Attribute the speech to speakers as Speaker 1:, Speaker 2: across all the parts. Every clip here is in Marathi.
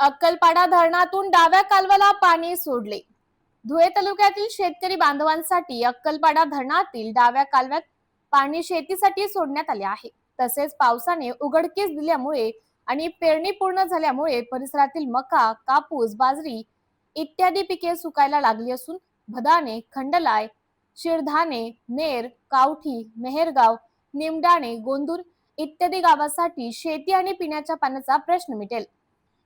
Speaker 1: अक्कलपाडा धरणातून डाव्या कालवाला पाणी सोडले. धुळे तालुक्यातील शेतकरी बांधवांसाठी अक्कलपाडा धरणातील डाव्या कालव्यात पाणी शेतीसाठी सोडण्यात आले आहे. तसेच पावसाने उघडकीस दिल्यामुळे आणि पेरणी पूर्ण झाल्यामुळे परिसरातील मका कापूस बाजरी इत्यादी पिके सुकायला लागली असून भदाणे खंडलाय शिरधाने नेर कावठी मेहेरगाव निमडाणे गोंदूर इत्यादी गावासाठी शेती आणि पिण्याच्या पाण्याचा प्रश्न मिटेल.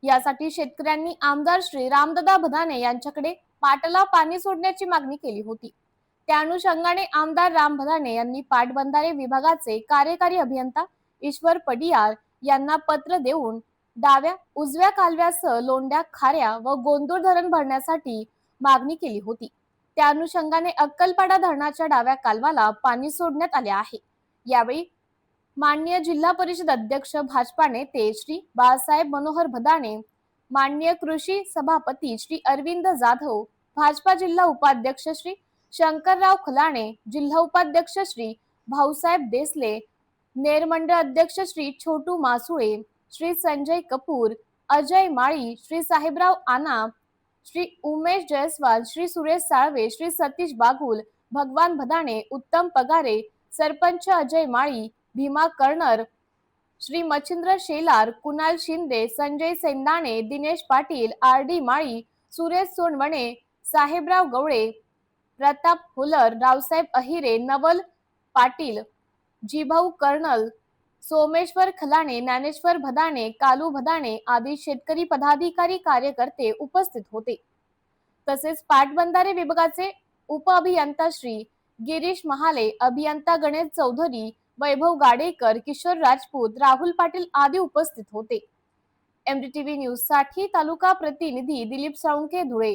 Speaker 1: यासाठी शेतकऱ्यांनी आमदार श्री रामदादा भदाने यांच्याकडे पाटाला पाणी सोडण्याची मागणी केली होती. त्या अनुषंगाने आमदार राम भदाने यांनी पाटबंधारे विभागाचे कार्यकारी अभियंता ईश्वर पडियार यांना पत्र देऊन डाव्या उजव्या कालव्यासह लोंढ्या खाऱ्या व गोंदूर धरण भरण्यासाठी मागणी केली होती. त्या अनुषंगाने अक्कलपाडा धरणाच्या डाव्या कालवाला पाणी सोडण्यात आले आहे. यावेळी माननीय जिल्हा परिषद अध्यक्ष भाजपा नेते श्री बाळासाहेब मनोहर भदाणे माननीय कृषी सभापती श्री अरविंद जाधव भाजपा जिल्हा उपाध्यक्ष श्री शंकरराव खलाणे जिल्हा उपाध्यक्ष श्री भाऊसाहेब देसले नेरमंडळ अध्यक्ष श्री छोटू मासुळे श्री संजय कपूर अजय माळी श्री साहेबराव आना Shri Umesh Jaiswal Shri Suresh Salve Shri Satish Bagul Bhagwan Bhadane Uttam Pagare sarpanch Ajay Mali Bhima Karnar Shri Machhindra Shelar Kunal Shinde Sanjay Sendane Dinesh Patil R D Mali Suresh Sonawane Sahebrao Gawale Pratap Hular Raosaheb Ahire Naval Patil Jibhau colonel Someshwar Khalane Dnyaneshwar Bhadane Kalu Bhadane आदी शेतकरी पदाधिकारी कार्यकर्ते उपस्थित होते. तसेच पाटबंधारे विभागाचे उप अभियंता श्री गिरीश महाले अभियंता गणेश चौधरी वैभव गाडेकर किशोर राजपूत राहुल पाटील आदी उपस्थित होते. एमडीटीव्ही न्यूजसाठी तालुका प्रतिनिधी दिलीप साळुंके धुळे.